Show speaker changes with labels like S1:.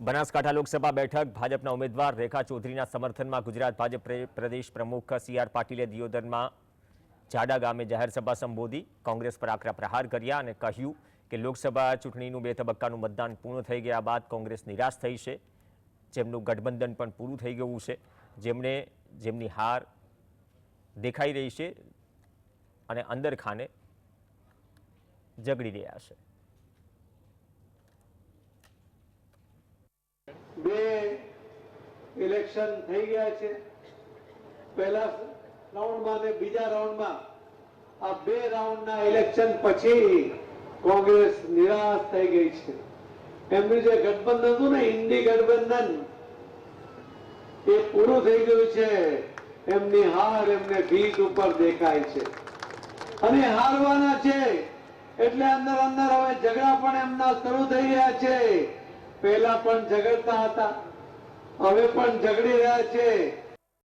S1: બનાસકાંઠા લોકસભા બેઠક, ભાજપના ઉમેદવાર રેખા ચૌધરીના સમર્થનમાં ગુજરાત ભાજપ પ્રદેશ પ્રમુખ સી આર પાટીલે દિયોદરમાં જાડા ગામે જાહેર સભા સંબોધી. કોંગ્રેસ પર આકરા પ્રહાર કર્યા અને કહ્યું કે લોકસભા ચૂંટણીનું બે તબક્કાનું મતદાન પૂર્ણ થઈ ગયા બાદ કોંગ્રેસ નિરાશ થઈ છે. જેમનું ગઠબંધન પણ પૂરું થઈ ગયું છે. જેમણે જેમની હાર દેખાઈ રહી છે અને અંદર ખાને ઝઘડી રહ્યા છે
S2: બે ઇલેક્શન થઈ ગયા છે. પહેલા રાઉન્ડમાં ને બીજા રાઉન્ડમાં આ બે રાઉન્ડના ઇલેક્શન પછી કોંગ્રેસ નિરાશ થઈ ગઈ છે. એમનું જે ગઠબંધન હતું ને ઇન્ડી ગઠબંધન, એ પૂરું થઈ ગયું છે. એમની હાર એમને ભીત ઉપર દેખાય છે. અને હારવાના છે. એટલે અંદર અંદર હવે ઝઘડા પણ એમના શરૂ થઈ રહ્યા છે. પહેલા પણ ઝઘડતા હતા. હવે પણ ઝઘડી રહ્યા છે.